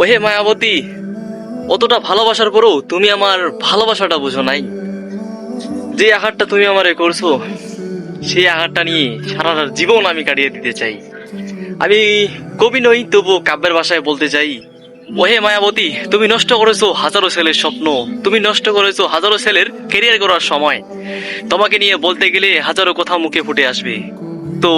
ওহে মায়াবতী, অতটা ভালোবাসার পরেও তুমি আমার ভালোবাসাটা বুঝো নাই। যে আঘাতটা তুমি আমারে করছ, সেই আঘাতটা নিয়ে সারা জীবন আমি কাটিয়ে দিতে চাই। আমি কবি নই তবু কাব্যের ভাষায় বলতে চাই, ওহে মায়াবতী, তুমি নষ্ট করেছ হাজারো ছেলের স্বপ্ন, তুমি নষ্ট করেছ হাজারো ছেলের কেরিয়ার করার সময়। তোমাকে নিয়ে বলতে গেলে হাজারো কথা মুখে ফুটে আসবে। তো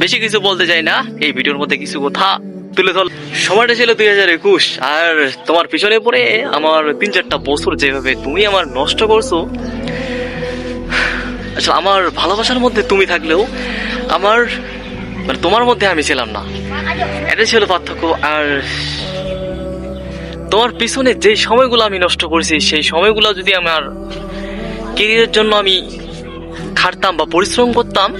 বেশি কিছু বলতে চাই না, এই ভিডিওর মধ্যে কিছু কথা তুলে ধর। সময়টা ছিল দুই হাজার একুশ, আর তোমার পিছনে পড়ে আমার তিন চারটা বছর যেভাবে তুমি আমার নষ্ট করছ আচ্ছা আমার ভালোবাসার মধ্যে তুমি থাকলেও আমার মানে তোমার মধ্যে আমি ছিলাম না। এটা ছিল পার্থক্য, আর তোমার পিছনে যে সময়গুলো আমি নষ্ট করেছি, সেই সময়গুলো যদি আমার কেরিয়ারের জন্য আমি খাটতাম বা পরিশ্রম করতাম,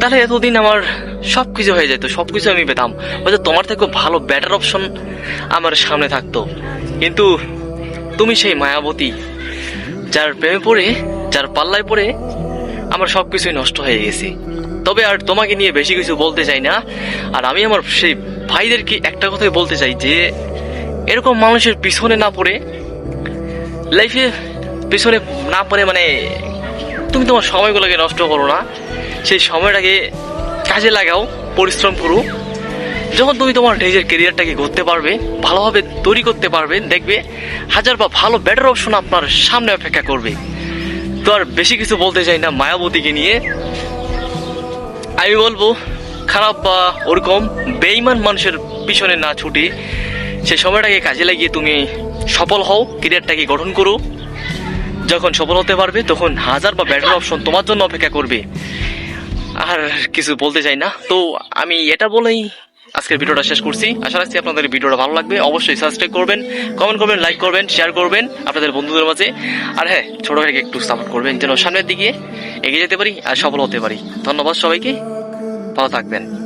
তাহলে এতদিন আমার সব কিছু হয়ে যেত সব কিছু আমি পেতাম। হয়তো তোমার থেকে ভালো বেটার অপশন আমার সামনে থাকতো। কিন্তু তুমি সেই মায়াবতী, যার প্রেমে পড়ে, যার পাল্লায় পড়ে আমার সব কিছুই নষ্ট হয়ে গেছে। তবে আর তোমাকে নিয়ে বেশি কিছু বলতে চাই না। আর আমি আমার সেই ভাইদেরকে একটা কথাই বলতে চাই যে, এরকম মানুষের পিছনে না পড়ে লাইফে পিছনে না পড়ে মানে তুমি তোমার সময়গুলোকে নষ্ট করো না। সেই সময়টাকে কাজে লাগাও, পরিশ্রম করো। যখন তুমি তোমার নিজের কেরিয়ারটাকে করতে পারবে, ভালোভাবে তৈরি করতে পারবে, দেখবে হাজার বা ভালো বেটার অপশন আপনার সামনে অপেক্ষা করবে। তো আর বেশি কিছু বলতে চাই না মায়াবতীকে নিয়ে। আমি বলব, খারাপ বা ওরকম বেইমান মানুষের পিছনে না ছুটি সে সময়টাকে কাজে লাগিয়ে তুমি সফল হও কেরিয়ারটাকে গঠন করো। যখন সফল হতে পারবে, তখন হাজার বা বেটার অপশন তোমার জন্য অপেক্ষা করবে। আর কিছু বলতে চাই না। তো আমি এটা বলেই আজকের ভিডিওটা শেষ করছি। আশা রাখছি আপনাদের ভিডিওটা ভালো লাগবে। অবশ্যই সাবস্ক্রাইব করবেন কমেন্ট করবেন লাইক করবেন শেয়ার করবেন আপনাদের বন্ধুদের মাঝে। আর হ্যাঁ ছোট ভাইকে একটু সাপোর্ট করবেন যেন সামনের দিকে এগিয়ে যেতে পারি আর সফল হতে পারি। ধন্যবাদ সবাইকে। ভালো থাকবেন।